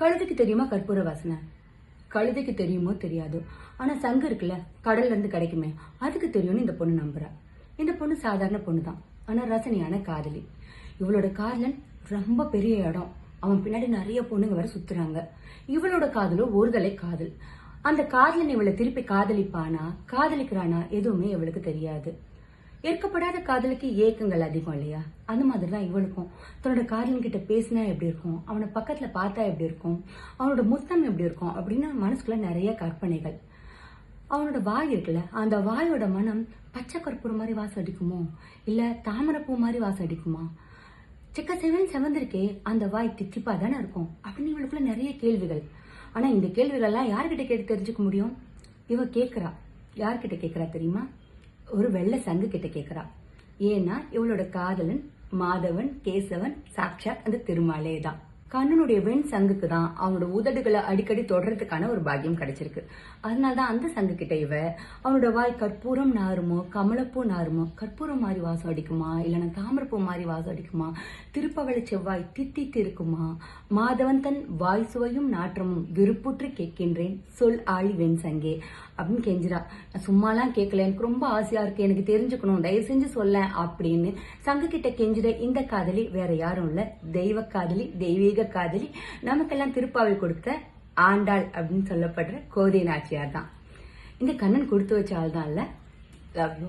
கழுதைக்கு தெரியுமா கற்பூர வாசனை? கழுதைக்கு தெரியுமோ தெரியாது. ஆனா சங்கு இருக்குல்ல கடல்ல இருந்து கிடைக்குமே அதுக்கு தெரியும்னு இந்த பொண்ணு நம்புறா. இந்த பொண்ணு சாதாரண பொண்ணு தான் ஆனா ரசனையான காதலி. இவளோட காதலன் ரொம்ப பெரிய இடம். அவன் பின்னாடி நிறைய பொண்ணுங்க வர சுத்துறாங்க. இவளோட காதலோ ஒருதலை காதல். அந்த காதலன் இவளை திருப்பி காதலிப்பானா காதலிக்கிறானா எதுவுமே இவளுக்கு தெரியாது. ஏற்கப்படாத காதலுக்கு ஏக்கங்கள் அதிகம் இல்லையா? அந்த மாதிரி தான் இவளுக்கும். தன்னோட காதலன் கிட்ட பேசினா எப்படி இருக்கும்? அவனை பக்கத்துல பார்த்தா எப்படி இருக்கும்? அவனோட முத்தம் எப்படி இருக்கும்? அப்படின்னு மனசுக்குள்ள நிறைய கற்பனைகள். அவனோட வாய் இருக்குல்ல அந்த வாயோட மனம் பச்சை கற்பூரம் மாதிரி வாசம் அடிக்குமோ? இல்ல தாமரைப்பூ மாதிரி வாசம் அடிக்குமா? சிக்க செவன் செவந்திருக்கே அந்த வாய் தித்திப்பா தானே இருக்கும்? அப்படின்னு இவளுக்குள்ள நிறைய கேள்விகள். ஆனா இந்த கேள்விகள்லாம் யார்கிட்ட கேட்டு தெரிஞ்சுக்க முடியும்? இவ கேக்குறா யார்கிட்ட கேட்குறா தெரியுமா? ஒரு வெள்ளை சங்கு கிட்ட கேக்குறா. ஏன்னா இவளோட காதலன் மாதவன் கேசவன் சாட்சாத் அந்த திருமாலே தான். கண்ணனுடைய வெண் சங்குக்கு தான் அவனோட உதடுகளை அடிக்கடி தொடர்றதுக்கான ஒரு பாக்கியம் கிடைச்சிருக்கு. அதனால தான் அந்த சங்கு கிட்ட இவ அவனோட வாய் கற்பூரம் நாருமோ கமலப்பூ நாருமோ கற்பூரம் மாதிரி வாசம் அடிக்குமா இல்லைன்னா தாமரப்பூ மாதிரி வாசம் அடிக்குமா திருப்பவள செவ்வாய் தித்தித்து இருக்குமா மாதவன் தன் வாய் சுவையும் நாற்றமும் விருப்புற்று கேட்கின்றேன் சொல் ஆழி வெண் சங்கே அப்படின்னு கெஞ்சிரா நான் சும்மாலாம் கேட்கல எனக்கு ரொம்ப ஆசையா இருக்கு எனக்கு தெரிஞ்சுக்கணும் தயவு செஞ்சு சொல்ல அப்படின்னு சங்கு கிட்ட கெஞ்சிட இந்த காதலி வேற யாரும் இல்ல தெய்வ காதலி தெய்வீக காதலி நமக்கெல்லாம் திருப்பாவை கொடுத்த ஆண்டாள் அப்படின்னு சொல்லப்படுற கோதை நாச்சியார் தான் இந்த கண்ணன் கொடுத்து வச்ச ஆள் தான் இல்ல? Love you